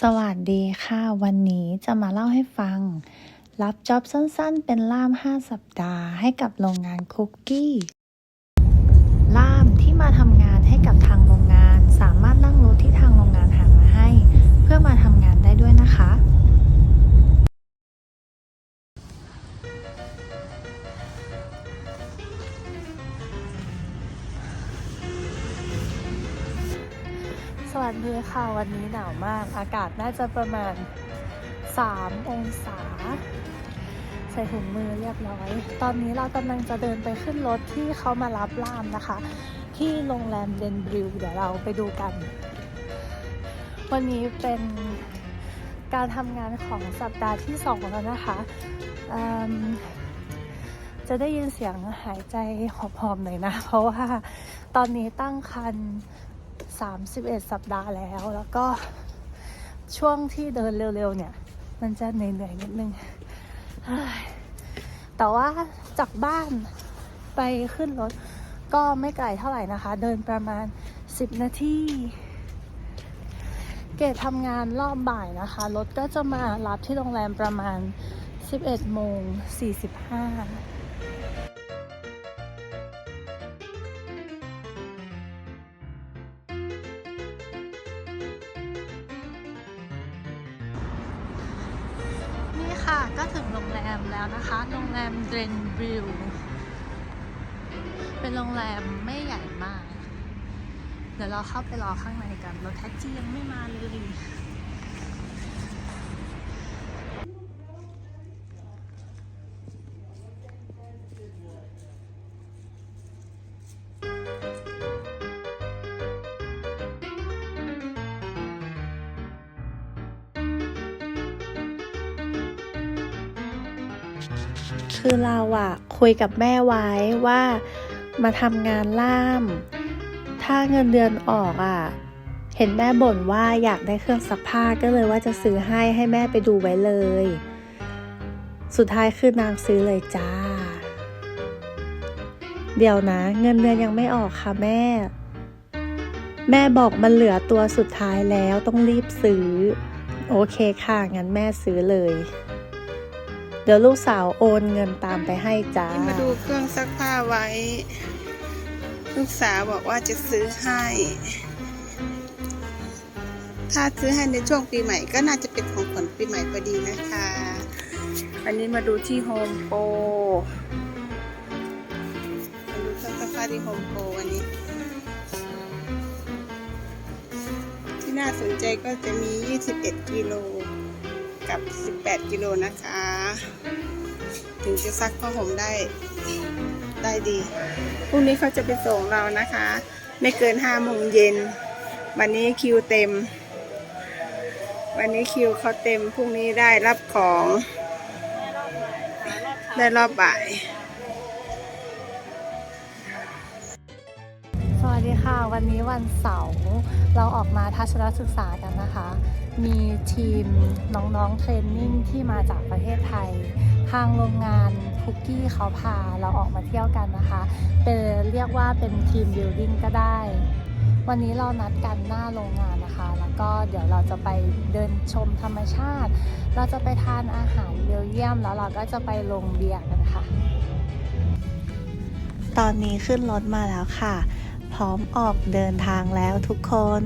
สวัสดีค่ะ วันนี้จะมาเล่าให้ฟัง รับจ็อบสั้นๆ เป็นล่าม 5 สัปดาห์ให้กับโรงงานคุกกี้ ล่ามที่มาทำงานให้กับทางโรงงาน สามารถนั่งรถที่ทางโรงงานหามาให้ เพื่อมาทำงาน สวัสดีค่ะ วันนี้หนาวมาก อากาศน่าจะประมาณ 3 องศา ใส่ถุงมือเรียบร้อย ตอนนี้เรากำลังจะเดินไปขึ้นรถที่เขามารับล่ามนะคะ ที่โรงแรมเดนบริวเดี๋ยวเราไปดูกัน วันนี้เป็นการทำงานของสัปดาห์ที่สองแล้วนะคะจะได้ยินเสียงหายใจหอบๆหน่อยนะ เพราะว่าตอนนี้ตั้งครรภ์ 31 สัปดาห์แล้ว แล้วก็ช่วงที่เดินเร็วๆเนี่ย มันจะเหนื่อยๆนิดนึง แต่ว่าจากบ้านไปขึ้นรถก็ไม่ไกลเท่าไหร่นะคะ เดินประมาณ 10 นาที เกดทำงานรอบบ่ายนะคะ รถก็จะมารับที่โรงแรมประมาณ 11โมง45 เดรนบิลเป็นโรงแรมไม่ใหญ่มาก เดี๋ยวเราเข้าไปรอข้างในกัน รถแท็กซี่ยังไม่มาเลย คือเราอะคุยกับแม่ไว้ว่ามาทำงานล่าม ถ้าเงินเดือนออกอะเห็นแม่บ่นว่าอยากได้เครื่องซักผ้าก็เลยว่าจะซื้อให้ให้แม่ไปดูไว้เลย สุดท้ายคือนางซื้อเลยจ้า เดี๋ยวนะ เงินเดือนยังไม่ออกค่ะแม่ แม่บอกมันเหลือตัวสุดท้ายแล้วต้องรีบซื้อ โอเคค่ะ งั้นแม่ซื้อเลย เดี๋ยวลูกสาวโอนเงินตามไปให้จ้ามาดูเครื่องซักผ้าไว้ ลูกสาวบอกว่าจะซื้อให้ ถ้าซื้อให้ในช่วงปีใหม่ก็น่าจะเป็นของขวัญปีใหม่พอดีนะคะ อันนี้มาดูที่โฮมโปรมาดูเครื่องซักผ้าที่โฮมโปรวันนี้ ที่น่าสนใจก็จะมี 21 กิโล กับ 18 กิโลนะคะ ถึงจะซักผ้าห่มได้ได้ดีพรุ่งนี้เขาจะไปส่งเรานะคะ ไม่เกินห้าโมงเย็น วันนี้คิวเต็ม วันนี้คิวเขาเต็มพรุ่งนี้ได้รับของ ได้รอบบ่าย สวัสดีค่ะ วันนี้วันเสาร์เราออกมาทัศนศึกษากันนะคะ มีทีมน้องๆเทรนนิ่งที่มาจากประเทศไทย ทางโรงงานคุกกี้เขาพาเราออกมาเที่ยวกันนะคะเป็นเรียกว่าเป็นทีมบิลดิ้งก็ได้ วันนี้เรานัดกันหน้าโรงงานนะคะ แล้วก็เดี๋ยวเราจะไปเดินชมธรรมชาติ เราจะไปทานอาหารเบลเยียม แล้วเราก็จะไปลงเบียร์กันค่ะ ตอนนี้ขึ้นรถมาแล้วค่ะ พร้อมออกเดินทางแล้วทุกคน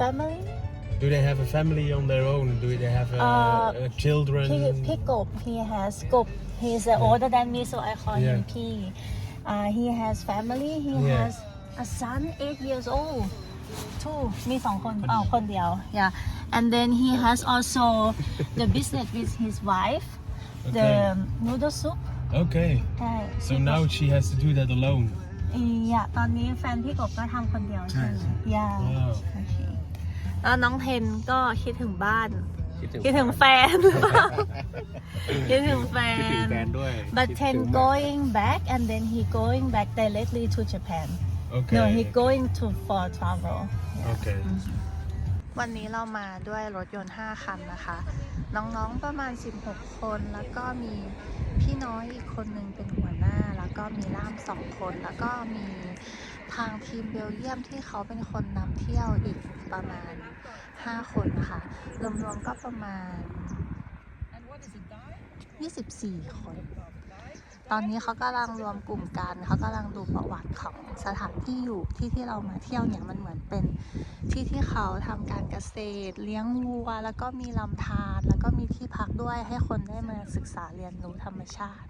Family Do they have a family on their own? Do they have uh, Uh, uh, children? He pick up. He has scope. He's uh, Yeah. older than me, so I call him Yeah. P. Uh, he has family. He Yeah. has a son, eight years old. Two. มีสองคนอ๋อคนเดียว Yeah. And then he has also the business with his wife. The Okay. noodle soup. Okay. ใช่ So now she has to do that alone. อีอ่ะตอนนี้แฟนพี่กบก็ทำคนเดียวใช่ไหม ใช่ ย่า Wow. โอเค แล้วน้องเทนก็คิดถึงบ้าน คิดถึงแฟนหรือเปล่าคิดถึงแฟนด้วย but Ten going back and then he going back directly to Japan Okay. no he going to for travel Okay. วันนี้เรามาด้วยรถยนต์ 5 คันนะคะ น้องๆประมาณ 16 คนแล้วก็มีพี่น้อยอีกคนหนึ่งเป็นหัวหน้าแล้ว ก็มีล่ามสองคน แล้วก็มีทางทีมเบลเยียมที่เขาเป็นคนนำเที่ยวอีกประมาณ 5 คนค่ะรวมๆก็ประมาณ 24 คน ตอนนี้เขากำลังรวมกลุ่มกันเขากำลังดูประวัติของสถานที่อยู่ที่ที่เรามาเที่ยวเนี่ยมันเหมือนเป็นที่ที่เขาทำการเกษตร เลี้ยงวัว แล้วก็มีลำธารแล้วก็มีที่พักด้วยให้คนได้มาศึกษาเรียนรู้ธรรมชาติ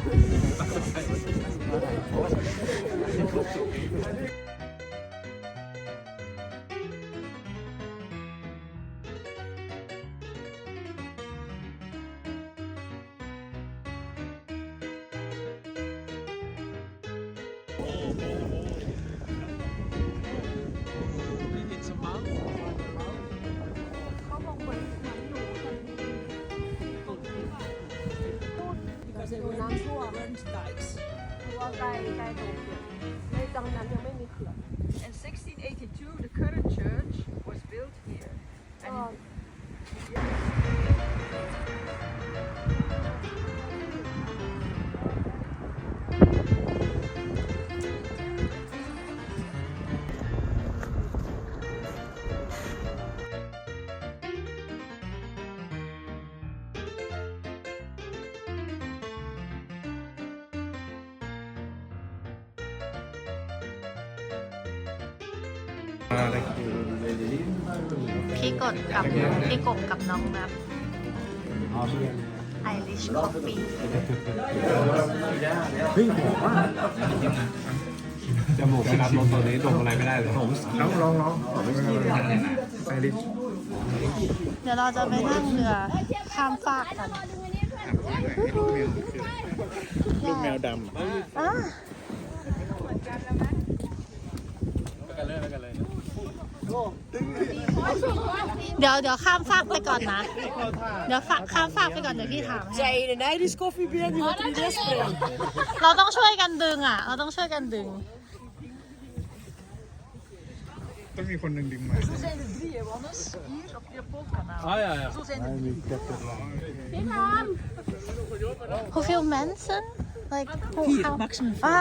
กล้ใกล้ตรงจุดไม่ตรงนั้นยังไม่ พี่กดกับพี่กบกับน้องนับไอริชคอฟฟี่เฮ้ยบอกว่าจมูกไม่รับรสตัวนี้ดมอะไรไม่ได้เลยผมลองลองลองผมไม่ได้ไอริชเดี๋ยวเราจะไปนั่งเรือข้ามฟากกันลูกแมวดอะเดี๋ยวเดี๋ยวข้ามฟากไปก่อนนะ เดี๋ยวฝากข้ามฟากไปก่อนเดี๋ยวพี่ถามให้ Zij een Irish koffie binnen, die wordt in de springen. เราต้องช่วยกันดึงอะ เราต้องช่วยกันดึงำต้องมีคนหนึ่งดึงมา Er zijn er drie, hè, Wannes. Hier op je potkanaal. Ah ja, ja. Zo zijn er drie. Hoeveel mensen like hoe Vier, how- maximum vier. อ่า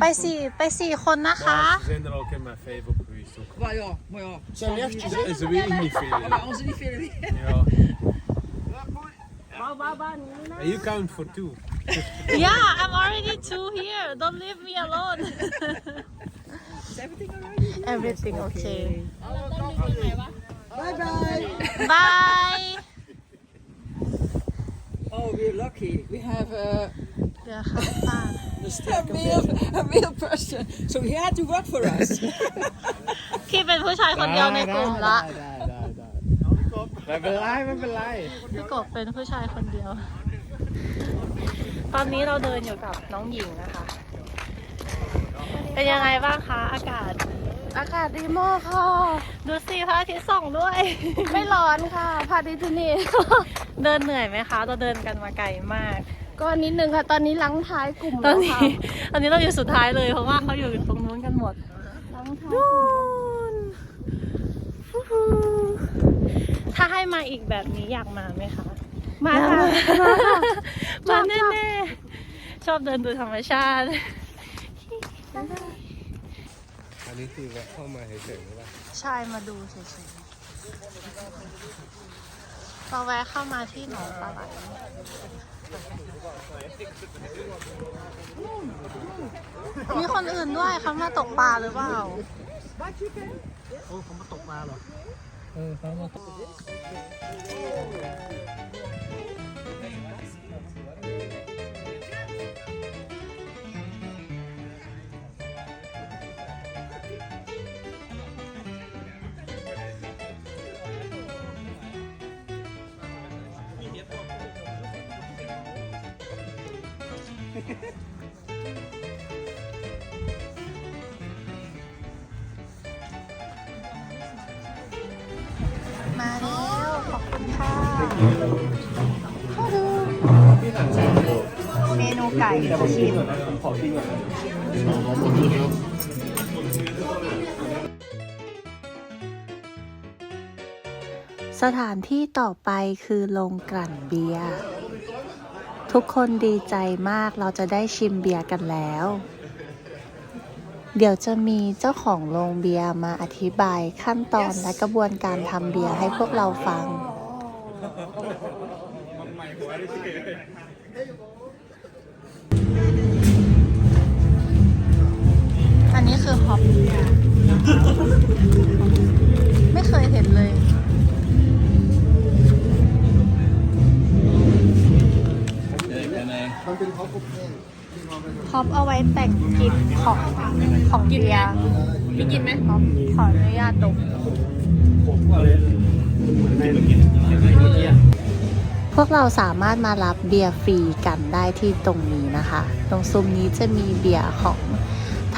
ไปสี่ไปสี่คนนะคะ Maar ze zijn er ook in met vijf op geweest ook. Maar ja, maar ja. Ze, ze weten niet veel. hè. Maar onze niet veel. Ja. And you count for two. Yeah I'm already two here don't leave me alone Is everything already? everything okay Bye bye. bye Oh, we're lucky. We have a, เรือข้ามฟาก a male, a male person, so he had to work for us. พี่เป็นผู้ชายคนเดียวในกลุ่มละ ได้ได้ได้ไม่เป็นไรไม่เป็นไร พี่กบเป็นผู้ชายคนเดียว ตอนนี้เราเดินอยู่กับน้องหญิงนะคะ เป็นยังไงบ้างคะ อากาศ อากาศดีมากค่ะ ดูสิพระอาทิตย์ส่องด้วย ไม่ร้อนค่ะพาดิที่นี่ เดินเหนื่อยไหมคะ เราเดินกันมาไกลมาก ก็นิดนึงค่ะ ตอนนี้ลังท้ายกลุ่มตอนแล้วนี้ค่ะตอนนี้เราอยู่สุดท้ายเลย เพราะว่าเขาอยู่ตรงนู้นกันหมดลังท้ายนู่นฟูฟูถ้าให้มาอีกแบบนี้อยากมาไหมคะ มาค่ะมาแน่ๆชอบเดินดูธรรมชาติ อันนี้คือแวะเข้ามาเฉยๆหรือเปล่าใช่มาดูเฉยๆ เราแวะเข้ามาที่หนองปลาไหลมีคนอื่นด้วยเขามาตกปลาหรือเปล่ามา มาแล้ว ขอบคุณค่ะเมนูไก่ชิมสถานที่ต่อไปคือโรงกลั่นเบียร์ ทุกคนดีใจมากเราจะได้ชิมเบียร์กันแล้ว เดี๋ยวจะมีเจ้าของโรงเบียร์มาอธิบายขั้นตอนและกระบวนการทำเบียร์ให้พวกเราฟัง อันนี้คือฮอปไม่เคยเห็นเลย ฮอปเอาไว้แต่งกลิ่นของของเบียร์มีกินไหมฮอปขออนุญาตดมพวกเราสามารถมารับเบียร์ฟรีกันได้ที่ตรงนี้นะคะ ตรงซุ้มนี้จะมีเบียร์ของ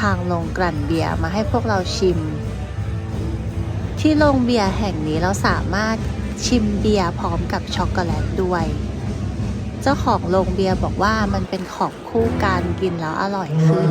ทางโรงกลั่นเบียร์มาให้พวกเราชิม ที่โรงเบียร์แห่งนี้เราสามารถชิมเบียร์พร้อมกับช็อกโกแลตด้วย เจ้าของโรงเบียร์บอกว่ามันเป็นของคู่การกินแล้วอร่อยขึ้น